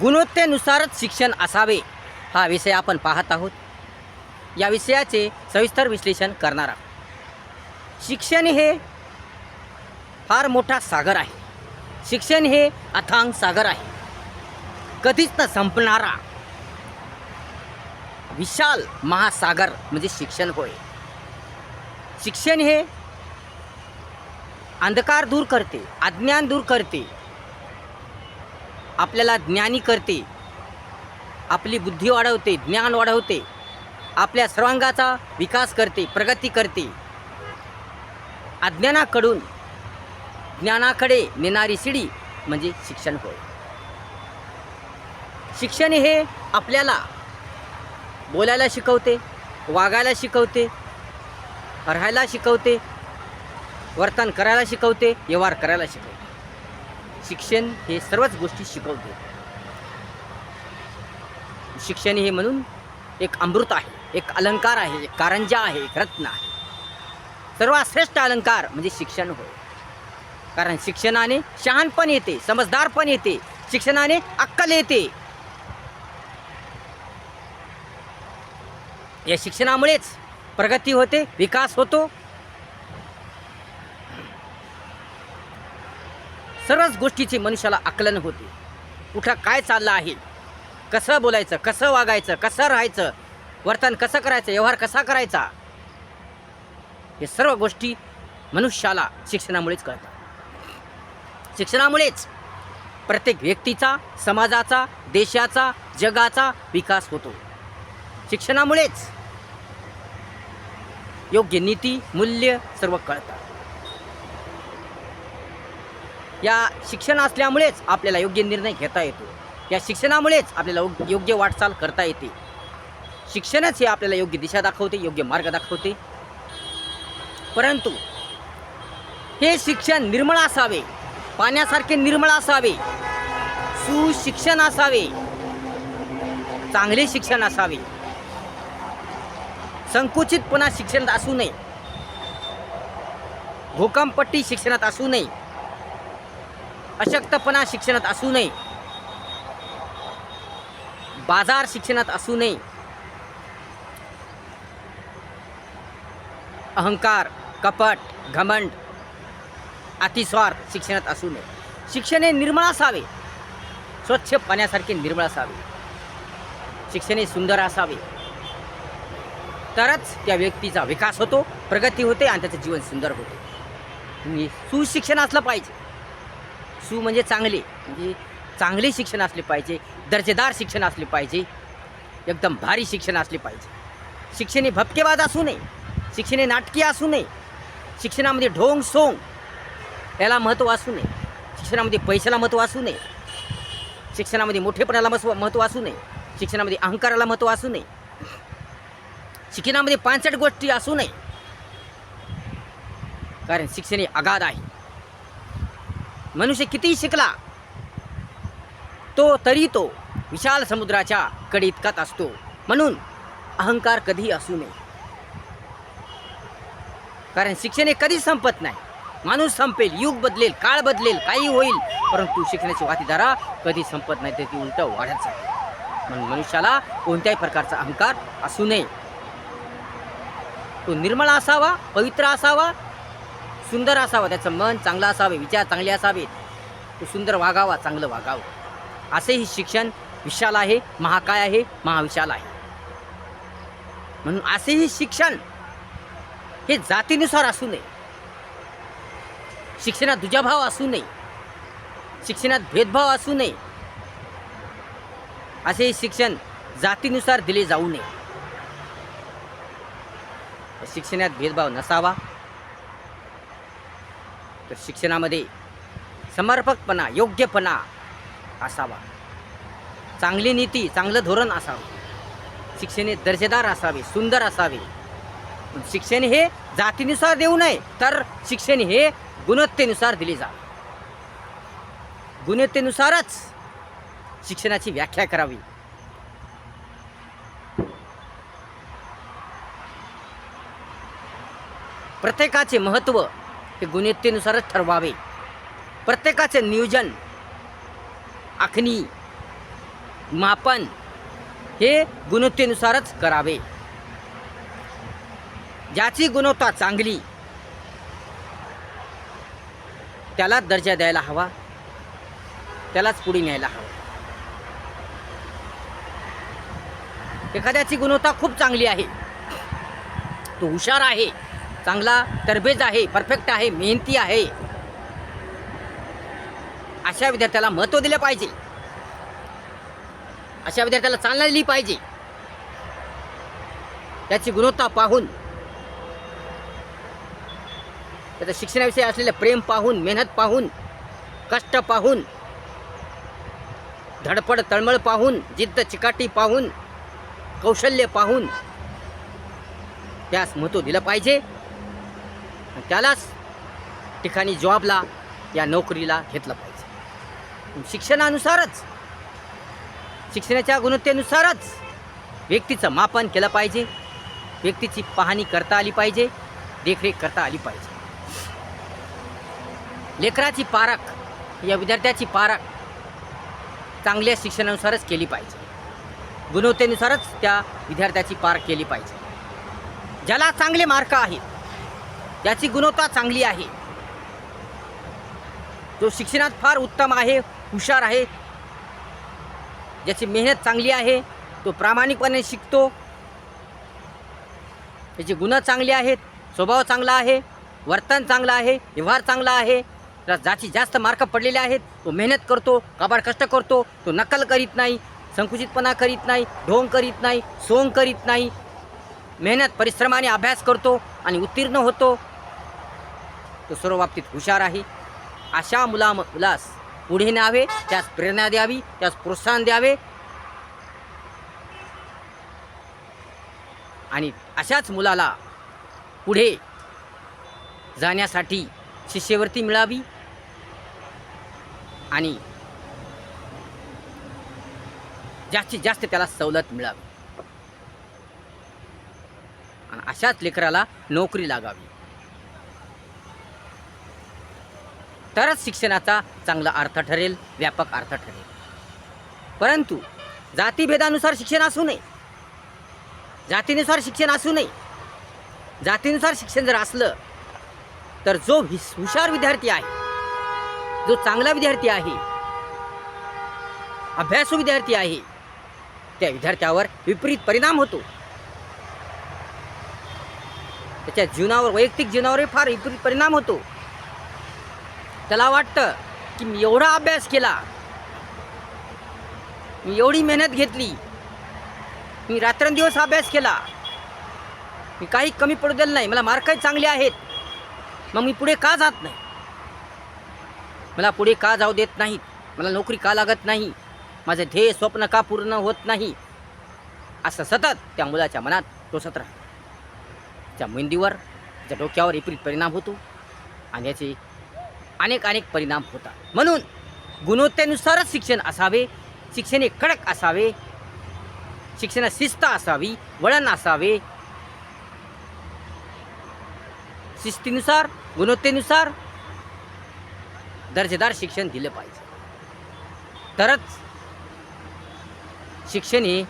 गुणवत्तेनुसारच शिक्षण असावे हा विषय आपण पाहत आहोत. या विषयाचे सविस्तर विश्लेषण करणार. आहोत शिक्षण हे फार मोठा सागर आहे. शिक्षण हे अथांग सागर आहे. कधीच न संपणारा विशाल महासागर म्हणजे शिक्षण होय. शिक्षण हे अंधकार दूर करते अज्ञान दूर करते आपल्याला ज्ञानी करते. आपली बुद्धी वाढवते ज्ञान वाढवते. आपल्या सर्वांगाचा विकास करते प्रगती करते. अज्ञानाकडून ज्ञानाकडे नेणारी शिडी म्हणजे शिक्षण होय. शिक्षण हे आपल्याला बोलायला शिकवते वागायला शिकवते राहायला शिकवते वर्तन करायला शिकवते व्यवहार करायला शिकवते. शिक्षण हे सर्वच गोष्टी शिकवते. शिक्षण हे म्हणून एक अमृत आहे एक अलंकार आहे एक कारंजा आहे एक रत्न आहे. सर्वात श्रेष्ठ अलंकार म्हणजे शिक्षण होय. कारण शिक्षणाने शहाणपण येते समजदारपण येते शिक्षणाने अक्कल येते. या शिक्षणामुळेच प्रगती होते विकास होतो सर्वच गोष्टीची मनुष्याला आकलन होते. कुठं काय चाललं आहे? कसं बोलायचं कसं वागायचं कसं राहायचं वर्तन कसं करायचं व्यवहार कसा करायचा? हे सर्व गोष्टी मनुष्याला शिक्षणामुळेच कळतात. शिक्षणामुळेच प्रत्येक व्यक्तीचा समाजाचा देशाचा जगाचा विकास होतो. शिक्षणामुळेच योग्य नीती मूल्य सर्व कळतात. या शिक्षण असल्यामुळेच आपल्याला योग्य निर्णय घेता येतो. या शिक्षणामुळेच आपल्याला योग्य- योग्य वाटचाल करता येते. शिक्षणच हे आपल्याला योग्य दिशा दाखवते योग्य मार्ग दाखवते. परंतु हे शिक्षण निर्मळ असावे पाण्यासारखे निर्मळ असावे सुशिक्षण असावे चांगले शिक्षण असावे. संकुचितपणा शिक्षणात असू नये. भूकंपट्टी शिक्षणात असू नये. अशक्तपणा शिक्षणात असू नये. बाजार शिक्षणात असू नये. अहंकार कपट घमंड अतिस्वार्थ शिक्षणात असू नये. शिक्षण हे निर्मळ असावे. स्वच्छ पाण्यासारखे निर्मळ असावे. शिक्षण हे सुंदर असावे. तरच त्या व्यक्तीचा विकास होतो प्रगती होते आणि त्याचं जीवन सुंदर होते. सुशिक्षण असलं पाहिजे. सु म्हणजे चांगले म्हणजे चांगले शिक्षण असले पाहिजे दर्जेदार शिक्षण असले पाहिजे एकदम भारी शिक्षण असले पाहिजे. शिक्षण हे भपकेबाज असू नये शिक्षण हे नाटकी असू नये शिक्षणामध्ये ढोंग सोंग याला महत्त्व असू नये शिक्षणामध्ये पैशाला महत्त्व असू नये शिक्षणामध्ये मोठेपणाला मस महत्त्व असू नये शिक्षणामध्ये अहंकाराला महत्त्व असू नये शिक्षणामध्ये पाणसाठ गोष्टी असू नये. कारण शिक्षण हे अगाध आहे. मनुष्य कितीही शिकला तो तरी तो विशाल समुद्राच्या कडे इतकात असतो. म्हणून अहंकार कधीही असू नये. कारण शिक्षण हे कधीच संपत नाही. माणूस संपेल युग बदलेल काळ बदलेल काही होईल. परंतु शिक्षणाची वातीधारा कधी संपत नाही तर ती उलट वाढत जाते. म्हणून मनुष्याला कोणत्याही प्रकारचा अहंकार असू नये. तो निर्मळ असावा पवित्र असावा सुंदर असावा त्याचं मन चांगलं असावे विचार चांगले असावेत. तो सुंदर वागावा चांगलं वागावं. असेही शिक्षण विशाल आहे महाकाय आहे महाविशाल आहे. म्हणून असेही शिक्षण हे जातीनुसार असू नये. शिक्षणात दुजाभाव असू नये. शिक्षणात भेदभाव असू नये. असे शिक्षण जातीनुसार दिले जाऊ नये. शिक्षणात भेदभाव नसावा. तर शिक्षणामध्ये समर्पकपणा योग्यपणा असावा. चांगली नीती चांगलं धोरण असावं. शिक्षण हे दर्जेदार असावे सुंदर असावे. शिक्षण हे जातीनुसार देऊ नये तर शिक्षण हे गुणवत्तेनुसार दिले जावे गुणवत्तेनुसारच शिक्षणाची व्याख्या करावी. प्रत्येकाचे महत्त्व हे गुणवत्तेनुसारच ठरवावे. प्रत्येकाचे नियोजन आखणी मापन हे गुणवत्तेनुसारच करावे. ज्याची गुणवत्ता चांगली त्याला दर्जा द्यायला हवा त्यालाच पुढे न्यायला हवा. एखाद्याची गुणवत्ता खूप चांगली आहे तो हुशार आहे चांगला तरबेज आहे परफेक्ट आहे मेहनती आहे. अशा विद्यार्थ्याला महत्त्व दिलं पाहिजे. अशा विद्यार्थ्याला चालना दिली पाहिजे. त्याची गुणवत्ता पाहून त्याचं शिक्षणाविषयी असलेलं प्रेम पाहून मेहनत पाहून कष्ट पाहून धडपड तळमळ पाहून जिद्द चिकाटी पाहून कौशल्य पाहून त्यास महत्त्व दिलं पाहिजे. त्यालाच ठिकाणी जॉबला या नोकरीला घेतलं पाहिजे. शिक्षणानुसारच शिक्षणाच्या गुणवत्तेनुसारच व्यक्तीचं मापन केलं पाहिजे. व्यक्तीची पाहणी करता आली पाहिजे देखरेख करता आली पाहिजे. लेकराची पारख या विद्यार्थ्याची पारख चांगल्या शिक्षणानुसारच केली पाहिजे. गुणवत्तेनुसारच त्या विद्यार्थ्याची पारख केली पाहिजे. ज्याला चांगले मार्क आहेत याची गुणवत्ता चांगली आहे. जो शिक्षणात फार उत्तम आहे हुशार आहे ज्याची मेहनत चांगली आहे तो प्रामाणिकपणे शिकतो. त्याचे गुण चांगले आहेत स्वभाव चांगला आहे वर्तन चांगलं आहे व्यवहार चांगला आहे त्याला ज्याची जास्त मार्क पडलेले आहेत तो मेहनत करतो काबाड कष्ट करतो तो नकल करीत नाही संकुचितपणा करीत नाही ढोंग करीत नाही सोंग करीत नाही मेहनत परिश्रमाने अभ्यास करतो आणि उत्तीर्ण होतो तो सर्व बाबतीत हुशार आहे. अशा मुला मुलास पुढे न्यावे त्यास प्रेरणा द्यावी त्यास प्रोत्साहन द्यावे. आणि अशाच मुलाला पुढे जाण्यासाठी शिष्यवृत्ती मिळावी आणि जास्तीत जास्त त्याला सवलत मिळावी. आणि अशाच लेकराला नोकरी लागावी. तरच शिक्षणाचा चांगला अर्थ ठरेल व्यापक अर्थ ठरेल. परंतु जातीभेदानुसार शिक्षण असू नये. जातीनुसार शिक्षण असू नये. जातीनुसार शिक्षण जर असलं तर जो हुशार विद्यार्थी आहे जो चांगला विद्यार्थी आहे अभ्यासू विद्यार्थी आहे त्या विद्यार्थ्यावर विपरीत परिणाम होतो. त्याच्या जीवनावर वैयक्तिक जीवनावरही फार विपरीत परिणाम होतो. त्याला वाटतं की मी एवढा अभ्यास केला मी एवढी मेहनत घेतली मी रात्रंदिवस अभ्यास केला मी काही कमी पडू दिलं नाही मला मार्कही चांगले आहेत मग मी पुढे का जात नाही? मला पुढे का जाऊ देत नाहीत मला नोकरी का लागत नाही? माझं ध्येय स्वप्न का पूर्ण होत नाही? असं सतत त्या मुलाच्या मनात टोचत राहतं. त्या मेंदीवर त्या डोक्यावर विपरीत परिणाम होतो. आणि याचे अनेक अनेक परिणाम होतात. म्हणून गुणवत्तेनुसारच शिक्षण असावे. शिक्षण हे कडक असावे. शिक्षणात शिस्त असावी. वळण असावे. शिस्तीनुसार गुणवत्तेनुसार दर्जेदार शिक्षण दिलं पाहिजे. तरच शिक्षण हे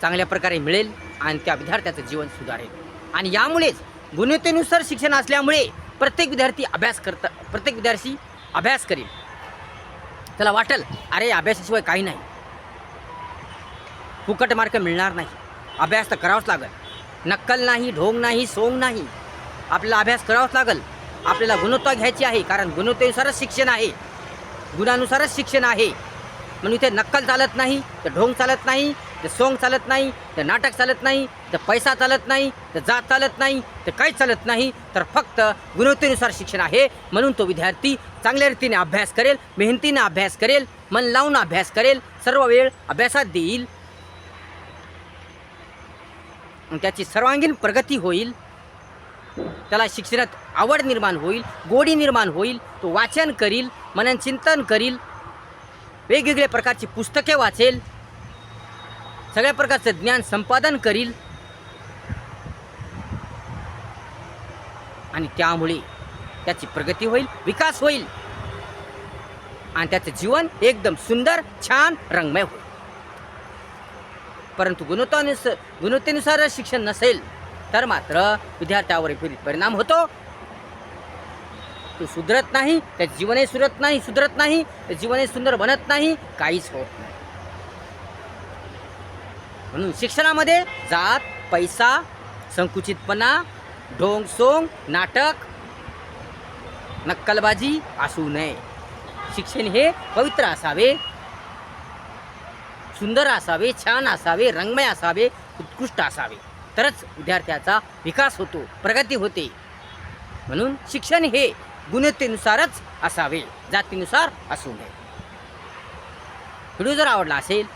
चांगल्या प्रकारे मिळेल आणि त्या विद्यार्थ्याचं जीवन सुधारेल. आणि यामुळेच गुणवत्तेनुसार शिक्षण असल्यामुळे प्रत्येक विद्यार्थी अभ्यास करता प्रत्येक विद्यार्थी अभ्यास करेल. त्याला वाटेल अरे अभ्यासाशिवाय काही नाही. फुकट मार्क मिळणार नाही. अभ्यास तर करावाच लागेल. नक्कल नाही ढोंग नाही सोंग नाही. आपल्याला अभ्यास करावाच लागेल. आपल्याला गुणवत्ता घ्यायची आहे कारण गुणवत्तेनुसारच शिक्षण आहे. गुणानुसारच शिक्षण आहे. म्हणून इथे नक्कल चालत नाही तर ढोंग चालत नाही तर सोंग चालत नाही तर नाटक चालत नाही तर पैसा चालत नाही तर जात चालत नाही तर काहीच चालत नाही. तर फक्त गुणवत्तेनुसार शिक्षण आहे म्हणून तो विद्यार्थी चांगल्या रीतीने अभ्यास करेल मेहनतीने अभ्यास करेल मन लावून अभ्यास करेल सर्व वेळ अभ्यासात देईल. त्याची सर्वांगीण प्रगती होईल. त्याला शिक्षणात आवड निर्माण होईल गोडी निर्माण होईल तो वाचन करील मनन चिंतन करील. वेगवेगळ्या प्रकारची पुस्तके वाचेल. सगळ्या प्रकारचं ज्ञान संपादन करील. आणि त्यामुळे त्याची प्रगती होईल विकास होईल. आणि त्याचं जीवन एकदम सुंदर छान रंगमय होईल. परंतु गुणवत्तानुसार गुणवत्तेनुसार शिक्षण नसेल तर मात्र विद्यार्थ्यावर विपरीत परिणाम होतो. तो सुधरत नाही त्याचं जीवनही सुधरत नाही सुधरत नाही जीवनही सुंदर बनत नाही काहीच होत नाही. म्हणून शिक्षणामध्ये जात पैसा संकुचितपणा ढोंगसोंग नाटक नक्कलबाजी असू नये. शिक्षण हे पवित्र असावे सुंदर असावे छान असावे रंगमय असावे उत्कृष्ट असावे. तरच विद्यार्थ्याचा विकास होतो प्रगती होते. म्हणून शिक्षण हे गुणवत्तेनुसारच असावे जातीनुसार असू नये. व्हिडिओ जर आवडला असेल